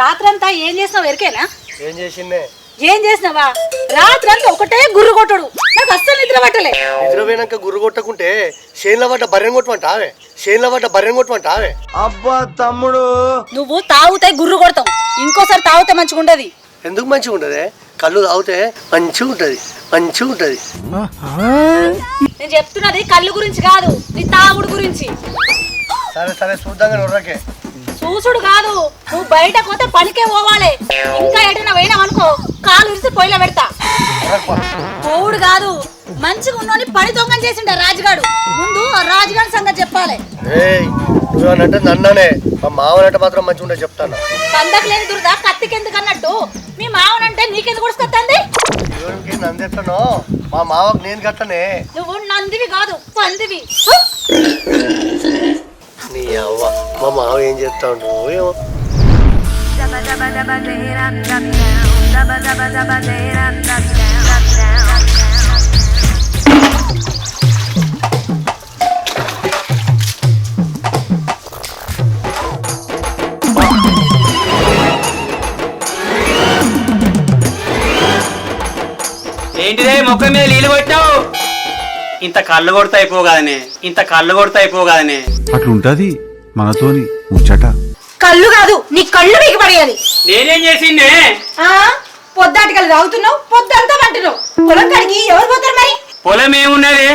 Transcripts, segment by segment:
అంతా ఏం చేసినావు ఎరికేనా? ఏం చేసిందే? ఏం చేసినావా? రాత్రి అంతా ఒకటే గుర్రు కొట్టడు. నాకు అస్సలు నిద్ర పట్టలే. నిద్ర పోయినాక గుర్రు కొట్టకుంటే షేన్ల పడ్డ బర్రెం కొట్టమంట ఆవే షేన్ల పడ్డ బర్రెం కొట్టమంట ఆవే అబ్బా తమ్ముడు. నువ్వు తాగుతే గుర్రు కొడతావు ఇంకోసారి తాగితే మంచిగా ఉండదు. ఎందుకు మంచిగా ఉంటది కళ్ళు తాగితే మంచిగా ఉంటది. మంచిగా ఉంటది. నేను చెప్తున్నది కళ్ళు గురించి కాదు నీ తాగుడు గురించి. సరే సరే చూద్దాం చూసుడు కాదు. నువ్వు బయట పోతే పనికే పోవాలి. ఇంకా ఎటైనా పోయినావు అనుకో కాలు విరిసి పొయ్యిలో పెడతా. పోవుడు కాదు. మంచిగా ఉన్నోని పని దొంగ చేసిండ రాజుగాడు. ముందు రాజుగాడి సంగతి చెప్పాలి. నువ్వేనంటే నన్ననే. మా మావనంటే మాత్రం మంచిగా ఉంటే చెప్తాను. కందకు లేని దురద కత్తికి ఎందుకు అన్నట్టు. మీ మావనంటే నీకెందుకు దేవుడికి నందెట్లనో మా మావకు నేను కట్టనే. నువ్వు నందివి కాదు పందివి. నీ అవ్వ మా మామ ఏం చెప్తా ఉంటావు ఏమో ఏంటిదే మొక్క మీద నీళ్ళు కొట్టావు ఇంత కళ్ళు కొడతా అయిపోగాదనే ఇంత కళ్ళు కొడతా అయిపోగాదనే. అట్లుంటది మనతోని ముచ్చట. కళ్ళు కాదు నీ కళ్ళు మీకు పడేయాలి. నేనేం చేసిండే? ఆ? పొద్దాటికలు తాగుతున్నావు పొద్దంతా పంటున్నావు పొలం కాడికి ఎవరు పోతారు మరి? పొలం ఏమున్నది?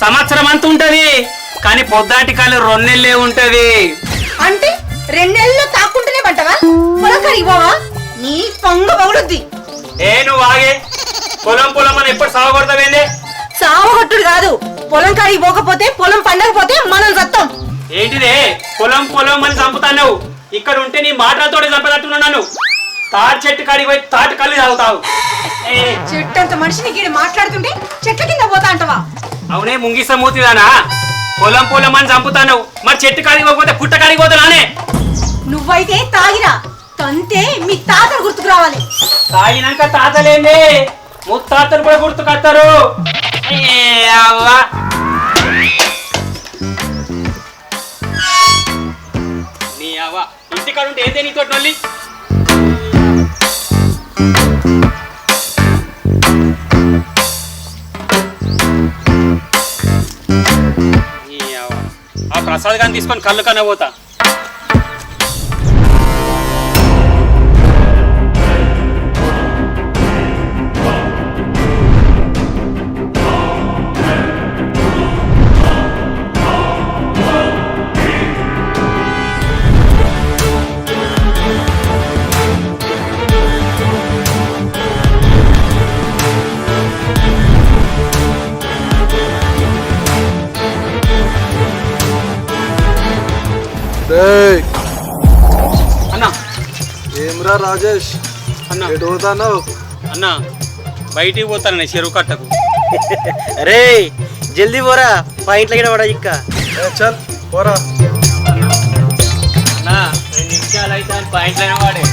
సంవత్సరం అంత ఉంటది కానీ పొద్దాటి కళ్ళు రెండెళ్ళే ఉంటది. అంటే రెండేళ్ళు తాక్కుంటూనే పంటవా? పొలం కాడికి పోవా? నీ పొంగ పగులుద్ది. ఏ నువ్వు ఆగే. పొలం పొలం అని ఎప్పుడు సాగు కొడతావేందే? సావగొట్టుడు కాదు. పొలం కాడికి పోకపోతే పొలం పండకపోతే మనం సత్తాం. ఏంటిదే? పొలం పొలం అని చంపుతావు ఇక్కడ ఉంటే నీ మాటలతోటి చంపదట్టున్నా నన్ను. తాటి చెట్టు కాడికి పోయి తాటి కళ్ళు తాగుతావు. ఏ, చెట్టంత మనిషిని గీడు మాట్లాడుతుంటే చెట్ల కింద పోతా అంటవా? అవునే ముంగిస మూతిదానా పొలం పొలం అని చంపుతాను మరి చెట్టు కాడికి పోకపోతే పుట్ట కాడికి పోతానే నువ్వైతే తాగిరా. తంతే మీ తాతలు గుర్తుకు రావాలి. తాగినాక తాతలేంది? ముత్తాతలు కూడా గుర్తుకొస్తారు. నీ అవ్వ ఇంటికాడ ఉంటే ఏందే నీతో మళ్ళీ? ఆ ప్రసాద్ గాని తీసుకొని కళ్ళు కనబోతా. అన్న. ఏమ్రా రాజేష్? అన్న. ఎటు పోతాన్నావు? అన్న బయటికి పోతానన్న చెరువు కట్టకు. అరే జల్దీ పోరా. మా ఇంట్లో గిడ పడా ఇక్క. చల్ పోరా. అన్న రెండు నిమిషాలు అయితే అని పాయింట్లైన వాడే.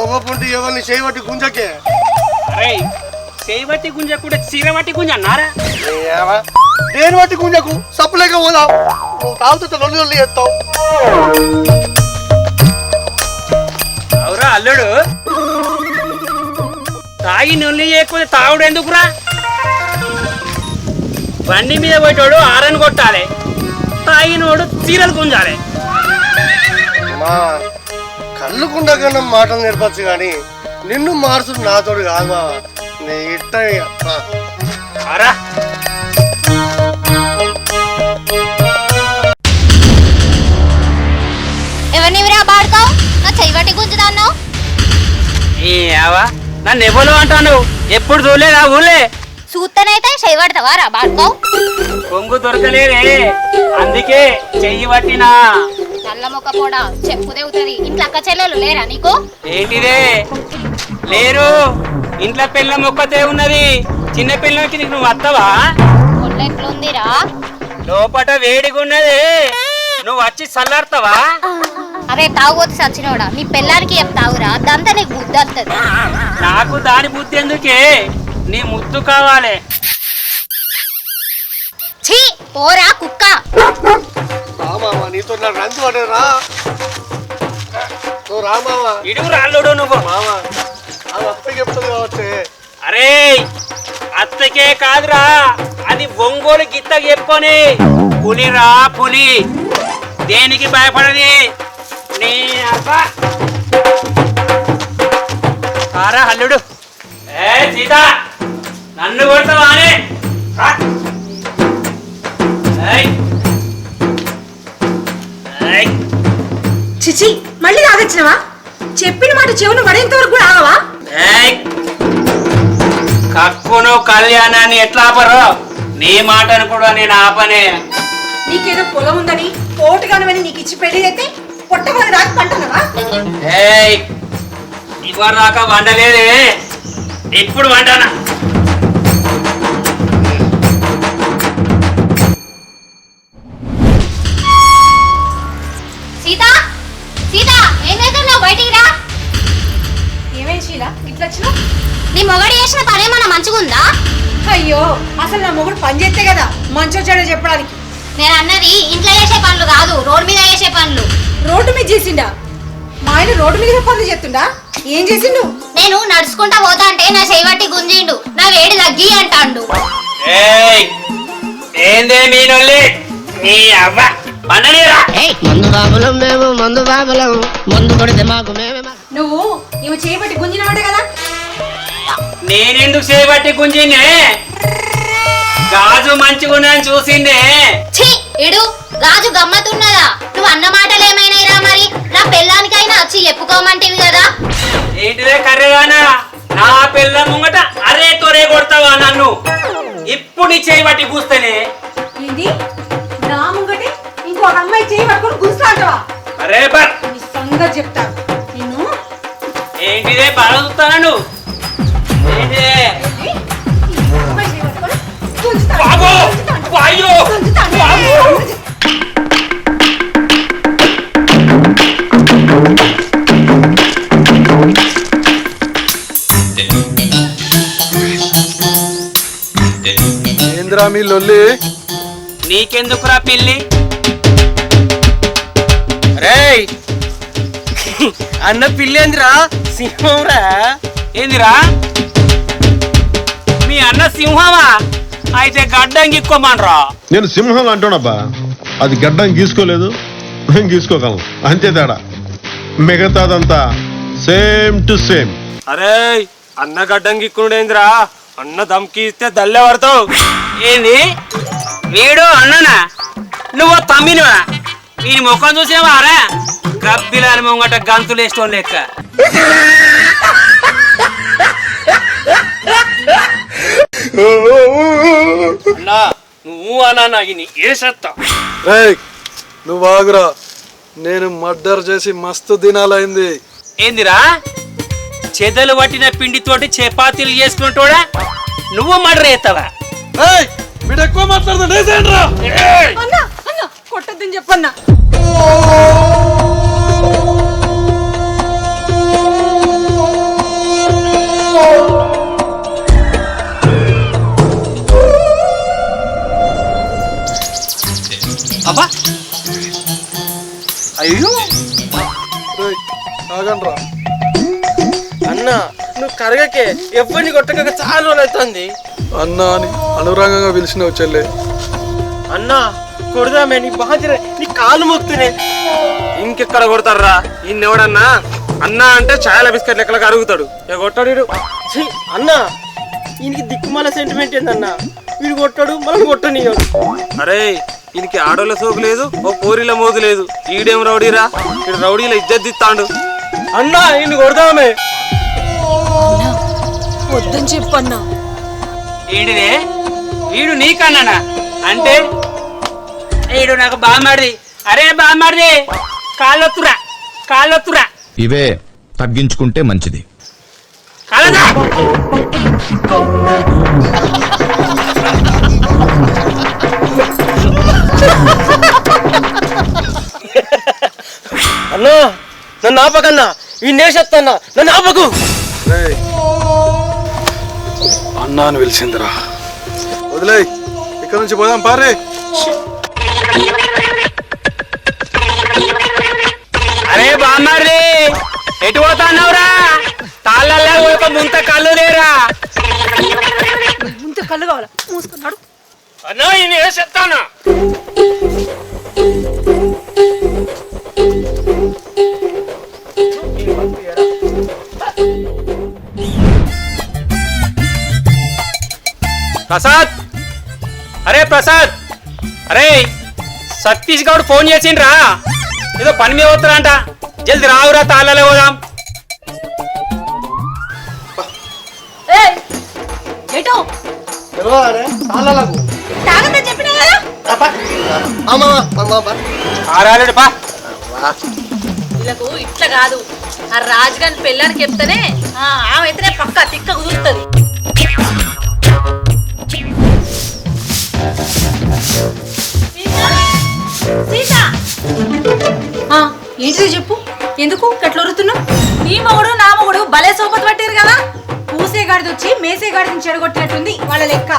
తోపకుంటే ఎవరిని చేయబట్టి గుంజకే? అరే చేయి బట్టి గుంజ కూడా చీర బట్టి గుంజ అన్నారా? దేని బట్టి గుంజకు? సప్పులేక పోదాం. నువ్వు తాగుతుంటే లొల్లి లొల్లి చేస్తావు. అవురా అల్లుడు. తాగి నొల్లి చేయకపోతే తాగుడు ఎందుకురా? బండి మీద పోయేటోడు ఆరని కొట్టాలి. తాగినోడు చీరలు గుంజాలి. మా కళ్ళు కుండకన్నా మాటలు నేర్పచ్చు కానీ నిన్ను మార్చుడు నాతోడు కాదు మా నీ ఇట్ట. అరా. ఎవరినివిరా బాడుతావు? నా చెయ్యబట్టి గుంజుదాన్నావు ఏ ఆవా నన్ను ఎవరు అంటాను? ఎప్పుడు చూడలేదా ఊళ్ళే. చూస్తేనైతే చెయ్యబడతావా రా బాడుతావు? కొంగు దొరకలేదే. అందుకే చెయ్యి పట్టినా. నల్ల మొక్క కూడా చెప్పు ఇంట్లో అక్క చెల్లెలు లేరా నీకు? ఏంటిదే? లేరు. ఇంట్లో పిల్ల మొక్కతే ఉన్నది. చిన్న పిల్లకి నువ్వు వస్తావా ఒళ్ళెట్లుందిరా లోపట వేడిగా ఉన్నది నువ్వు వచ్చి చల్లారుతావా? అరే తాగుబోతు సచ్చినోడా. నీ పెళ్ళానికి ఏం తాగురా? దంతా నీకు బుద్ధి వస్తుంది నాకు దాని బుద్ధి ఎందుకే? నీ ముద్దు కావాలి. ఛీ పోరా కుక్క. రా నీతో నా నువ్వు రా మామ. ఇడుగు రాళ్ళుడు నువ్వు. మామ అది అప్పకి చెప్తుంది కావచ్చు అరే అత్తకే కాదురా అది ఒంగోలు గిత్త చెప్పుకొని. పులిరా పులి దేనికి భయపడది నీ అబ్బా. కారా హల్లుడు ఏ సీత నన్ను కొడతావా అని? చిచి మళ్ళీ తాగొచ్చినవా చెప్పిన మాట చెవును పడేంత వరకు కూడా ఆగవా! కక్కును కళ్యాణాన్ని ఎట్లా ఆపరు? నీ మాటను కూడా నేను ఆపనే. నీకేదో పొలం ఉందని పోటుగానమని నీకు ఇచ్చి పెళ్ళి అయితే పొట్టమని రాక పంటనవా? ఏయ్! ఇవ్వరు దాకా వండలేదే. ఇప్పుడు వండానా? ఇట్లా నీ మొగడు చేసిన పనేమన్నా మంచిగుందా? అయ్యో అసలు నా మొగుడు పని చేస్తే కదా మంచో చెడో చెప్పడానికి. నేను అన్నది ఇంట్లో చేసే పనులు కాదు రోడ్ మీద చేసే పనులు. రోడ్డు మీద చేసిండా? మా ఆయన రోడ్డు మీద పనులు చేస్తుండా? ఏం చేసిండు? నేను నడుచుకుంటా పోతా అంటే నా చేయబట్టి గుంజిండు నా వేడి తగ్గి అంటాండు. ఏయ్ ఏందే మీ నొల్లి? నీ అవ్వ వండలేరా మందు బాబులం మేము మందు బాబులం. మందు కొడితే మాకు మేమే మా- నువ్వు ఇవి చేయబట్టి గుంజినవాడే కదా? నేనెందుకు చేయబట్టి గుంజినే? గాజు మంచిగున్నాను చూసిందే. ఛీ ఇడు రాజు గమ్మతున్నదా నువ్వు అన్న మాటలు ఏమైనాయిరా మరి? నా పెళ్ళానికైనా వచ్చి చెప్పుకోమంటివి కదా? ఏంటిదే కర్రెగానా నా పిల్ల ముంగట అరే తొరే కొడతావా నన్ను? ఇప్పుడు నీ చేయబట్టి కూస్తేనే. ఇది నా ముంగటి ఇంకో అమ్మాయి చేయి పట్టుకొని గుస్తా అంటావా? అరే బర్. నీ సంగతి చెప్తా నేను బాగా చూస్తానా నువ్వు. బాబు. అయ్యో. బాబు ఏంద్రా మీ లొల్లి నీకెందుకురా పిల్లి రేయ్ అన్న పిల్లేందిరా సింహంరా? ఏందిరా? మీ అన్న సింహమా? అయితే గడ్డం గిక్కోమనరా? నేను సింహం అంటున్నాబ్బా అది గడ్డం గీసుకోలేదు మేము గీసుకోగలం. అంతే తేడా. మిగతాదంతా సేమ్ టు సేమ్. అరే అన్న గడ్డం గిక్కుడేంద్రా అన్న దమ్కి ఇస్తే దల్లే పడతావు. ఏంది? వీడు అన్ననా? నువ్వు తమ్మినివా? వీని ముఖం చూసేవా రా గబ్బిలాని ముంగట గంతులు వేసుకోని లెక్క. అన్నా నువ్వు అన్నా ఇది ఏసత్తా. రేయ్ నువ్వు ఆగురా. నేను మర్డర్ చేసి మస్తు దినాలైంది. ఏందిరా? చెదలు పట్టిన పిండితోటి చపాతీలు చేసుకుంటోడా? నువ్వు మర్డర్ చేస్తావా? ఏయ్ వీడు ఎక్కువ అన్న కొట్టద్దని చెప్పన్నా. అబ్బా. అయ్యో. అన్న నువ్వు కరగకే ఎవరిని కొట్టక చాలా రోజులు అవుతుంది. అన్న అని అనురాగంగా పిలిచినావు చెల్లె. అన్న కొడదామే నీ బాధ్యత నీ కాలు మొక్కునే ఇంకెక్కడ కొడతారా ఈయనెవడన్నా అన్న అంటే చాలా బిస్కెట్ లెక్కలకు అరుగుతాడు ఇక కొట్టాడు అన్న ఈయనకి దిక్కుమాల సెంటిమెంట్ ఏందన్న? వీడు కొట్టాడు మనం కొట్టనియడు అరే ఈయనకి ఆడోళ్ళ సోకు లేదు ఓ పోరీల మోజు లేదు. ఈడేం రౌడీరా? ఈడు రౌడీల ఇజ్జత్ దిస్తాడు అన్న ఈయన కొడదామే. వద్దని చెప్పన్నా ఏంటిదే వీడు నీకన్నానా? అంటే వీడు నాకు బామ్మాడిది అరే బామ్మాడిది కాళ్ళొత్తురా కాళ్ళొత్తురా. ఇవే తగ్గించుకుంటే మంచిది. కాలదా నన్ను ఆపకన్నా ఈ నేషత్తన్నా నన్ను ఆపకు. రేయ్. అన్నా అని పిలిచిందిరా వదిలే ఇక్కడ నుంచి పోదాం పారే. అరే బామ్మారి ఎటు పోతాన్నావురా? తాళ్ళల్లో ఒక ముంత కళ్ళు లేరా? ముందు కళ్ళు కావాలా? మూసుకున్నాడు. అన్నా ఈయన ఏ చెప్తానా? ప్రసాద్? అరే ప్రసాద్! అరే సతీష్ గౌడ్ ఫోన్ చేసిండ్రా. ఏదో పని మీద పోతారంట జల్ది రావురా తాళ్ళలో పోదాం. ఆరాలేడు పా. వీళ్ళకు ఇట్లా కాదు. ఆ రాజుగారి పెళ్ళానికి చెప్తేనే ఆ, ఆమె అయితేనే పక్క తిక్క కుదురుతుంది. సీత! ఏంటిది చెప్పు? ఎందుకు గట్ల వరుతున్నావు నీ మొగుడు నా మొగుడు భలే సోపతి పట్టారు కదా? కూసేగాడిది వచ్చి మేసేగాడిని చెడగొట్టినట్టుంది వాళ్ళ లెక్క.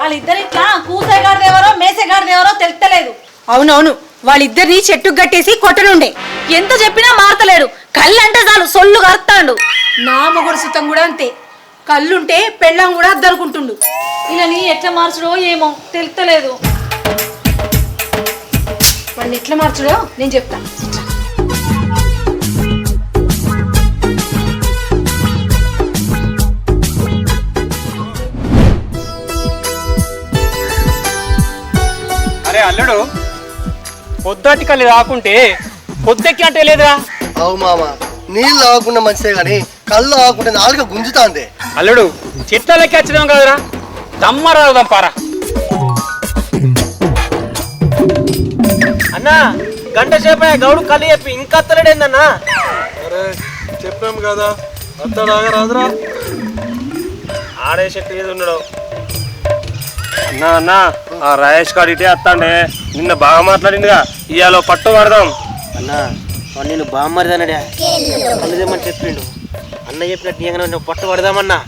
వాళ్ళిద్దరు ఇట్లా కూసేగాడిది ఎవరో మేసేగాడిది ఎవరో తెలుస్తలేదు అవునవును వాళ్ళిద్దరిని చెట్టు కట్టేసి కొట్టనుండే. ఎంత చెప్పినా మారతలేడు కళ్ళు అంటే చాలు సొల్లు కరుతాడు నా మొగుడు సుతం కూడా అంతే. కళ్ళుంటే పెళ్ళం కూడా అద్దరుకుంటుండు ఇలాని ఎట్లా మార్చడో ఏమో తెలుస్తలేదు వాళ్ళు ఎట్లా మార్చడో నేను చెప్తా. అరే అల్లుడు పొద్దుటి కళ్ళు రాకుంటే పొద్దెక్కి అంటే లేదురా. అవు మామ నీళ్ళు ఆగకుండా మంచిదే కానీ కళ్ళు ఆగకుండా నాలుక గుంజుతాంది. అల్లుడు చెట్లకి వచ్చినాం కదరా. దమ్మరాదాం పారా. అన్నా గంట సేపు గౌడు కళ్ళు చెప్పి ఇంకా అత్తలేడేందన్నా? అరే చెప్పాం కదా అత్తడాగా రాదురా. ఆడే చెట్టు ఏది ఉన్నాడు. అన్నా అన్నా ఆ రాయేష్ గారు ఇటే వస్తాండే నిన్న బాగా మాట్లాడిందిగా ఇవాళ పట్టు పడదాం అన్నా వాడు నేను బామ్మరిదన్నాడా కళ్ళు తెమ్మని చెప్పిండు. అన్న చెప్పినట్టు నువ్వు పట్టు పడదామన్నా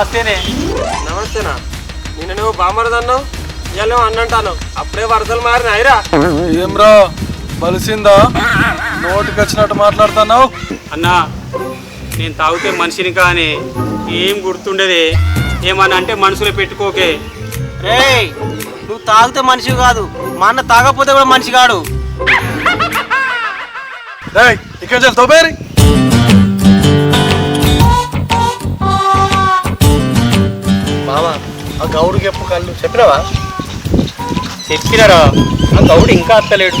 నమస్తేనే. నమస్తేనా? నిన్న నువ్వు బామ్మరిదన్నావు ఇవాళ అన్నంటాను అప్పుడే వరదలు మారిన అయిరా. ఏమ్రా బలిసిందా? నోటికి వచ్చినట్టు మాట్లాడుతున్నావు? అన్నా నేను తాగితే మనిషిని కానీ ఏం గుర్తుండేది? ఏమన్నా అంటే మనసులో పెట్టుకోకే. రేయ్ నువ్వు తాగితే మనిషి కాదు మా అన్న తాగకపోతే కూడా మనిషి కాడు. రేయ్ ఇక్కడ చెల్లి తోపేరి మామ ఆ గౌడుకి ఎప్పు కళ్ళు? చెప్పినావా? చెప్పినారా? ఆ గౌడు ఇంకా అత్తలేడు.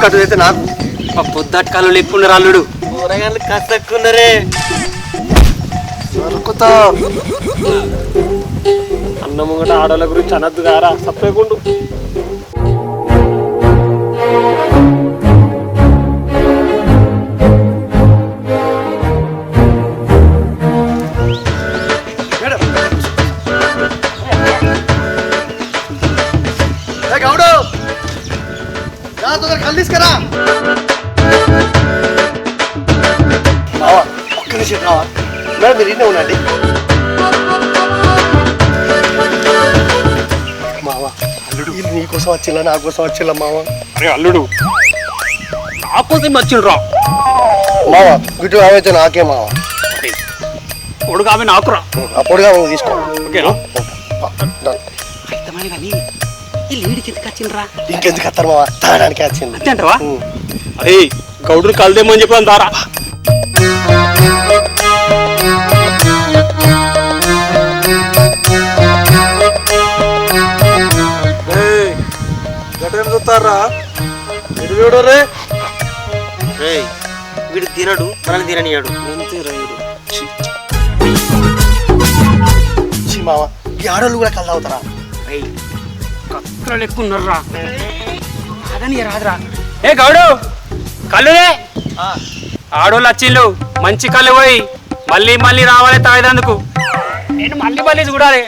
మామ కట్టుదైతే నాకు. ఆ పొద్దటి కళ్ళు లేకుండా అల్లుడు కూరగాయలు కసక్కున్నరే. దొరుకుతా అన్న ముంగట ఆడోళ్ళ గురించి అనద్దు కారా సప్పేకుండు రా తొందర కళ్ళు తీసుకురా రావా మేడం మీరు ఇన్నే ఉండండి. మావ అల్లుడు వీళ్ళు నీకోసం వచ్చిల్లా నా కోసం వచ్చిల్లా మావ. అరే అల్లుడు. నాకోసం వచ్చిండు రా మావ ఇటు ఆమె నాకే మావ? పొడుగు ఆమె నాకురా. అప్పుడుగా తీసుకో. ఓకేనా? వచ్చిండ్రా. ఇంకెందుకు వస్తారు మావ? తాగడానికి వచ్చింది అంతే అంటవా అరే గౌడుని కలదేమని చెప్పాను దారా చూస్తారా? వీడు తినడు మనల్ని తిననియాడు ఛీ మావ ఈ ఆడోళ్ళు కూడా కళ్ళు అవుతారా అదని రాదురా. ఏ గౌడు కళ్ళునే ఆడోళ్ళు వచ్చిండు మంచి కళ్ళు పోయి మళ్ళీ మళ్ళీ రావాలి తాగేదందుకు. నేను మళ్ళీ మళ్ళీ చూడాలి.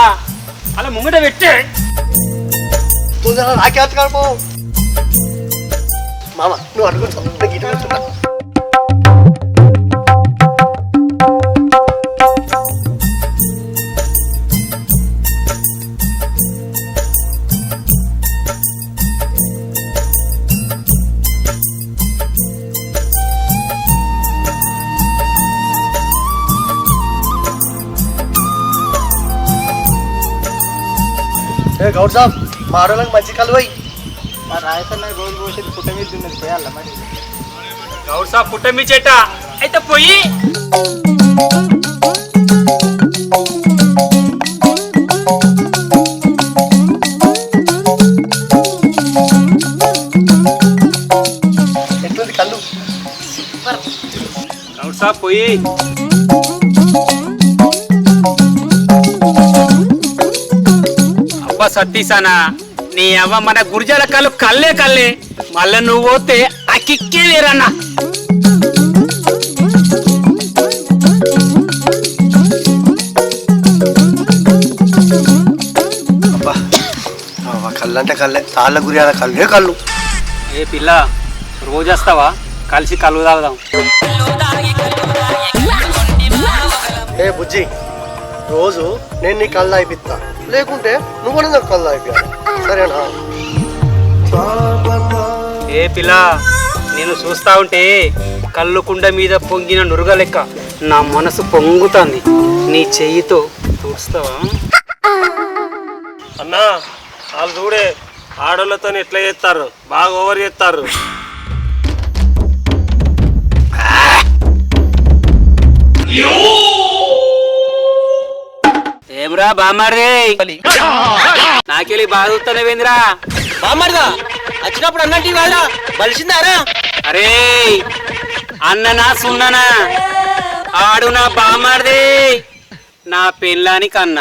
చెలిపి అలా ముంగట పెట్టే. తొందరగా నాకే అత్తగారు మామ నువ్వు అడుగుతావు ఏ గౌడ్ సాబ్ మా ఆడోళ్ళకి మంచి కళ్ళు పోయి గౌడ్ సాబ్ పుట్టమి చెట్ట. అయితే పోయి. ఎట్లుంది కళ్ళు? గౌడ్ సాబ్ పోయి. సతీసానా నీ అవ్వ మన గురిజాల కళ్ళు కళ్ళే కళ్ళే మళ్ళా నువ్వు పోతే ఆ కిక్కే లేరన్నా అవ్వ, కళ్ళు కళ్ళే తాళ్ళ గురి అన్న కళ్ళే కళ్ళు. ఏ పిల్ల రోజు వస్తావా కలిసి కలువు తాగుదాం. ఏ బుజ్జి రోజు నేను నీ కళ్ళు అయిపిస్తా లేకుంటే నువ్వు కూడా నాకు కళ్ళు అయిపోయా సరేనా? ఏ పిల్ల నేను చూస్తా ఉంటే కళ్ళు కుండ మీద పొంగిన నురుగ లెక్క నా మనసు పొంగుతుంది. నీ చెయ్యితో చూస్తావా? అన్నా వాళ్ళు చూడే ఆడోళ్ళతో ఎట్లా చేస్తారు? బాగా ఓవర్ చేస్తారు. ఏమ్రా బామ్మారి నాకెళ్ళి బాగా చూస్తానేవేంద్రా బామ్మర్దా వచ్చినప్పుడు అన్నట్టు వాళ్ళ బలిసిందారా? అరే అన్ననా సున్ననా? ఆడు నా బామ్మారిది నా పెళ్ళానికి అన్న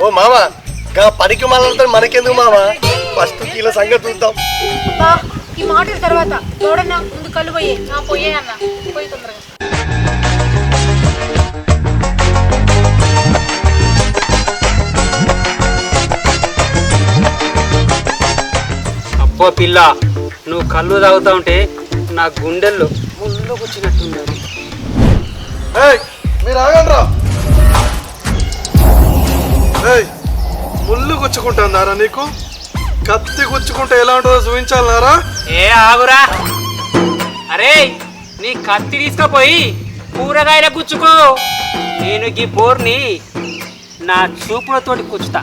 ఓ మామ గా పనికి మళ్ళీ మనకెందుకు మామ ఫస్ట్ కీల సంగతి చూద్దాం. ఈ మాటల తర్వాత తోడన్నా ముందు కళ్ళు పోయి నా పోయే అన్న. పోయి తొందరగా. అబ్బో పిల్ల. నువ్వు కళ్ళు తాగుతా ఉంటే నా గుండెల్లో ముళ్ళు కూర్చున్నట్టున్నది ఏయ్ మీరు ఆగండి రా ఏయ్ ముళ్ళు గుచ్చుకుంటున్నారా నీకు? కత్తి గుచ్చుకుంటే ఎలా ఉంటుందో చూపించాలన్నారా ఏ ఆగురా. అరే నీ కత్తి తీసుకుపోయి కూరగాయల గుచ్చుకో. నేను గీ బోర్ని నా చూపులతోటి కూర్చుతా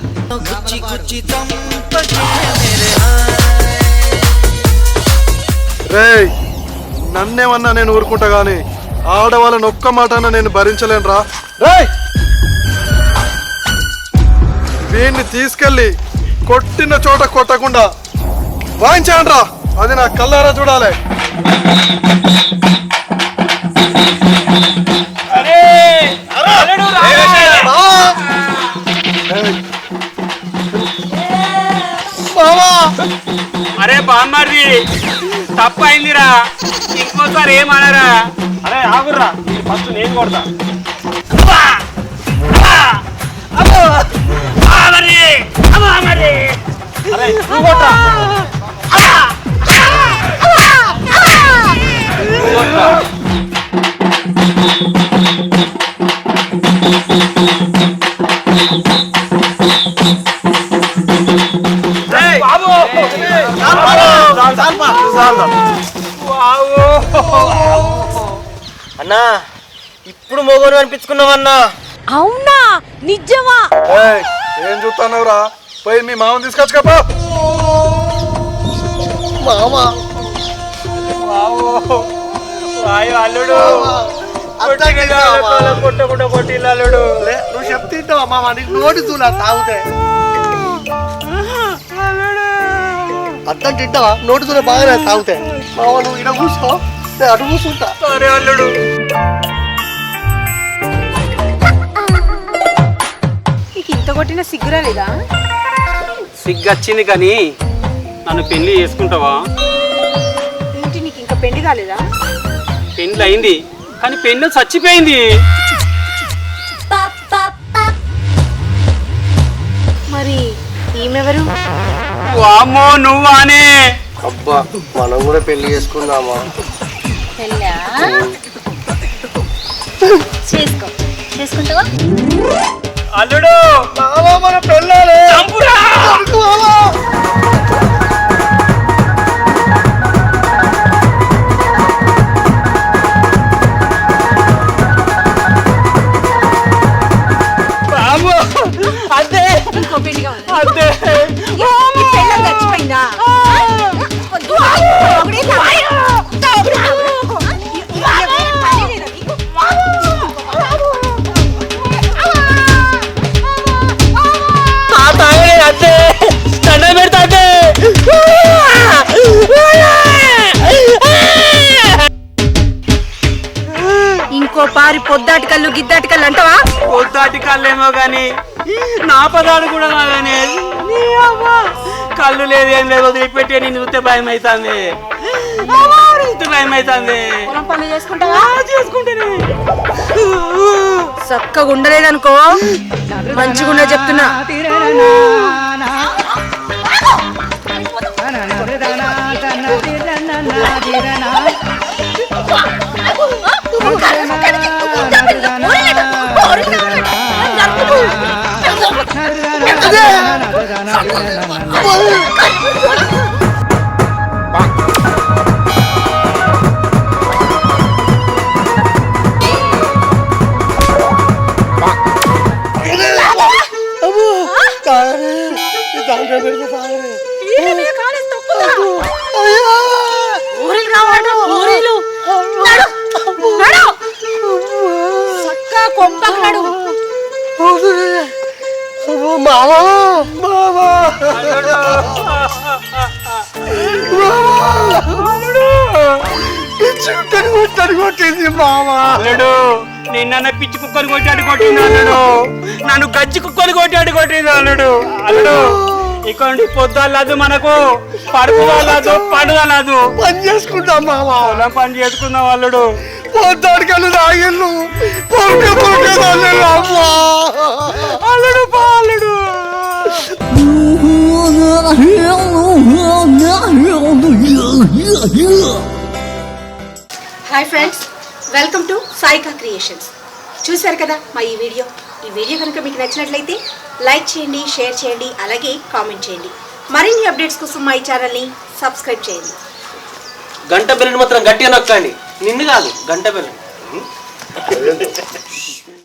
రే నన్నేమన్నా నేను ఊరుకుంటా గాని ఆడవాళ్ళని ఒక్క మాటన నేను భరించలేనురా. రే రేయ్! వీడిని తీసుకెళ్ళి కొట్టిన చోట కొట్టకుండా వాయించాను రా అది నా కల్లారా చూడాలి. అరే బామ్మారి తప్పైందిరా. ఇంకోసారి ఏమనరా? అరే ఆగుర్రా. ఫస్ట్ నేను కొడతా! అరే నువ్వు అబ్బా! నువ్వు కొట్రా. అన్నా ఇప్పుడు మొగోడు అనిపించుకున్నావన్నా. అవునా? నిజమా? ఏయ్, ఏం చూస్తున్నావురా? పోయి మీ మామని తీసుకొచ్చుకోపో మామా? వాయు అల్లుడు? కొట్టకుండా కొట్టిల్లు అల్లుడు. లే, నువ్వు చెప్తింటావా మామ? నీకు నోటి చూలా తాగుతే. అర్థం తింటావా? నోటి చూడ బాగానే తాగుతే. మామ నువ్వు ఇక్కడ కూర్చో. నేను అటు కూర్చుంటా. సరే అల్లుడు. నీకు ఇంత కొట్టిన సిగ్గురా లేదా? సిగ్గొచ్చింది కానీ నన్ను పెళ్ళి చేసుకుంటావా? ఏంటి నీకు ఇంకా పెళ్ళి కాలేదా? పెళ్ళి అయింది కానీ పెన్ను చచ్చిపోయింది. మరి ఈమెవరు? వామ్మో నువ్వానే అబ్బా మనం కూడా పెళ్ళి చేసుకుందామా? పెళ్ళా? చేసుకో. చేసుకుంటావా? అల్లుడు! మామ మన పెళ్ళాలే. చంపురా! అదే. అదే ఇంకో పారి పొద్దాటి కళ్ళు గిద్దాటి కళ్ళు అంటావా? పొద్దాటి కళ్ళేమో గాని నా పదాలు కూడా కాగానే నీ అవ్వ. కళ్ళు లేదు ఏం లేదు వదిలిపెట్టి నేను చూస్తే భయం అవుతుంది భయం అవుతుంది పొలం పనులు చేసుకుంటావా? చేసుకుంటేనే. చక్కగా ఉండలేదనుకో మంచిగుండా చెప్తున్నా. అల్లుడు నిన్న పిచ్చి కుక్కని కొట్టాడు కొట్టింది అల్లుడు. నన్ను గజ్జి కుక్కని కొట్టాడు కొట్టింది అల్లుడు. అల్లుడు ఇక్కడ పొద్దులేదు మనకు పడుకోలేదు పండుగలేదు పని చేసుకుంటాం మామా పొలం పని చేసుకుందాం అల్లుడు. పొద్దాడికలు తాగిళ్ళు పొరక పొరక అల్లుడు పా అల్లుడు. Hi friends. Welcome to Saika creations చూశారు కదా మా ఈ వీడియో? ఈ వీడియో కనుక మీకు నచ్చినట్లయితే లైక్ చేయండి షేర్ చేయండి అలాగే కామెంట్ చేయండి. మరిన్ని అప్డేట్స్ కోసం మా ఈ ఛానల్ని సబ్స్క్రైబ్ చేయండి. గంట బెల్లని మాత్రం గట్టిగా నొక్కండి. నిన్ను కాదు గంట బెల్లని